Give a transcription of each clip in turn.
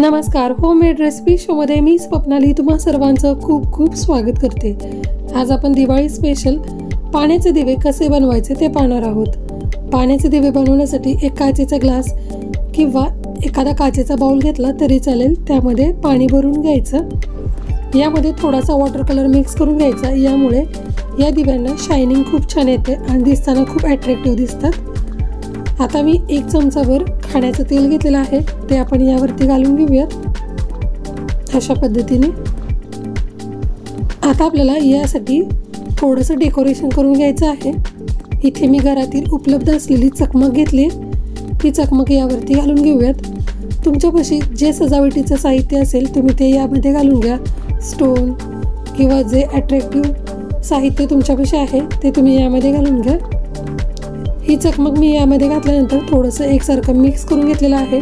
नमस्कार homemade recipe शोमध्ये मी स्वप्नाली तुम्हा सर्वांचं खूप खूप स्वागत करते. आज आपण दिवाळी स्पेशल पाण्याचे दिवे कसे बनवायचे ते पाहणार आहोत. पाण्याचे दिवे बनवण्यासाठी एक काचेचा ग्लास किंवा एखादा काचेचा बाउल घेतला तरी चालेल त्यामध्ये पाणी भरून घ्यायचं. यामध्ये थोडासा वॉटर कलर मिक्स करून घ्यायचा यामुळे या दिव्यांना शायनिंग खूप छान येते आणि दिसताना खूप ॲट्रॅक्टिव्ह दिसतात. आता मी एक चमचाभर खाण्याचं तेल घेतलेलं आहे. ते आपण यावरती घालून घेऊयात. अशा पद्धतीने. आता आपल्याला यासाठी थोडंसं डेकोरेशन करून घ्यायचं आहे. इथे मी घरातील उपलब्ध असलेली चकमक घेतली. ती चकमक यावरती घालून घेऊयात. तुमच्यापाशी जे सजावटीचं साहित्य असेल तुम्ही ते यामध्ये घालून घ्या. स्टोन किंवा जे अट्रॅक्टिव्ह साहित्य तुमच्यापाशी आहे ते तुम्ही यामध्ये घालून घ्या. चकमक मी यामध्ये घातल्यानंतर थोडंसं एकसारखं मिक्स करून घेतलेलं आहे.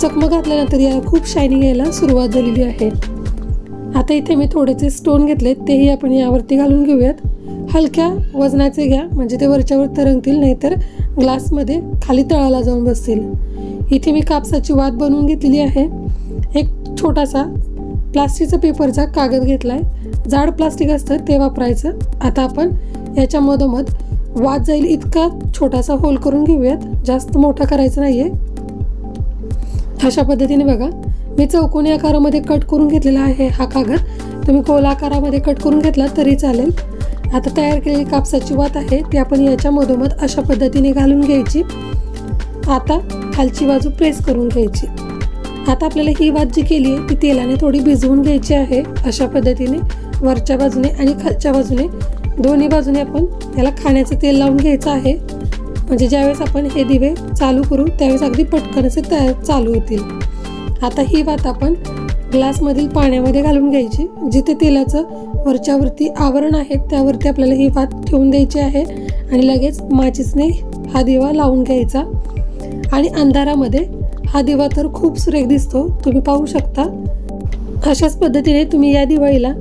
चकमक घातल्यानंतर याला खूप शायनिंग यायला सुरुवात झालेली आहे. आता इथे मी थोडेसे स्टोन घेतले तेही आपण यावरती घालून घेऊयात. हलक्या वजनाचे घ्या म्हणजे ते वरच्यावर तरंगतील नाहीतर ग्लासमध्ये खाली तळाला जाऊन बसतील. इथे मी कापसाची वात बनवून घेतलेली आहे. एक छोटासा प्लास्टिकचा पेपरचा कागद घेतला आहे जाड प्लास्टिक असतं ते वापरायचं. आता आपण याच्या मधोमध वाद जाईल इतका छोटासा होल करून घेऊयात. जास्त मोठा करायचा नाही आहे अशा पद्धतीने बघा. मी चौकोनी आकारामध्ये कट करून घेतलेला आहे हा कागद. तुम्ही गोल आकारामध्ये कट करून घेतला तरी चालेल. आता तयार केलेली कापसाची वात आहे ती आपण याच्या मधोमध अशा पद्धतीने घालून घ्यायची. आता खालची बाजू प्रेस करून घ्यायची. आता आपल्याला ही वात जी केली आहे ती तेलाने थोडी भिजवून घ्यायची आहे. अशा पद्धतीने वरच्या बाजूने आणि खालच्या बाजूने दोन्ही बाजूने आपण त्याला खाण्याचं तेल लावून घ्यायचं आहे. म्हणजे ज्यावेळेस आपण हे दिवे चालू करू त्यावेळेस अगदी पटकन असे तयार चालू होतील. आता ही वात आपण ग्लासमधील पाण्यामध्ये घालून घ्यायची. जिथे तेलाचं वरच्यावरती आवरण आहे त्यावरती आपल्याला ही वात ठेवून द्यायची आहे आणि लगेच माचीसने हा दिवा लावून घ्यायचा. आणि अंधारामध्ये हा दिवा तर खूप सुरेख दिसतो तुम्ही पाहू शकता. अशाच पद्धतीने तुम्ही या दिवाळीला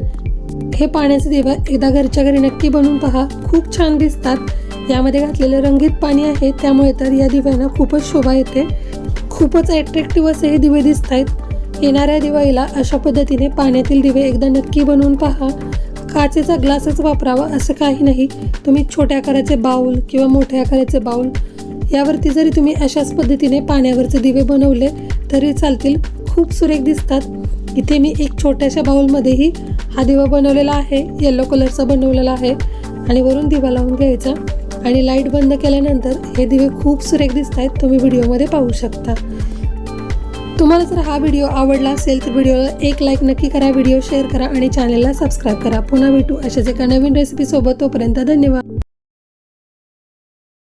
हे पाण्याचे दिवे एकदा घरच्या घरी नक्की बनवून पहा. खूप छान दिसतात. यामध्ये घातलेलं रंगीत पाणी आहे. त्यामुळे तर या दिव्यांना खूपच शोभा येते. खूपच अट्रॅक्टिव्ह असे हे दिवे दिसत आहेत येणाऱ्या दिवाळीला अशा पद्धतीने पाण्यातील दिवे एकदा नक्की बनवून पहा. काचेचा ग्लासच वापरावा असं काही नाही. तुम्ही छोट्या आकाराचे बाऊल किंवा मोठ्या आकाराचे बाऊल यावरती जरी तुम्ही अशाच पद्धतीने पाण्यावरचे दिवे बनवले तरी चालतील. खूप सुरेख दिसतात. इथे मी एक छोट्याशा बाउलमध्येही हा दिवा बनवलेला आहे. येलो कलरचा बनवलेला आहे. आणि वरून दिवा लावून घ्यायचा. आणि लाइट बंद केल्यानंतर हे दिवे खूप सुरेख दिसत आहेत तुम्ही व्हिडिओमध्ये पाहू शकता. तुम्हाला जर हा व्हिडिओ आवडला असेल तर व्हिडिओला एक लाईक नक्की करा व्हिडिओ शेअर करा आणि चॅनलला सबस्क्राईब करा. पुन्हा भेटू अशाच एका नवीन रेसिपीसोबत तोपर्यंत धन्यवाद.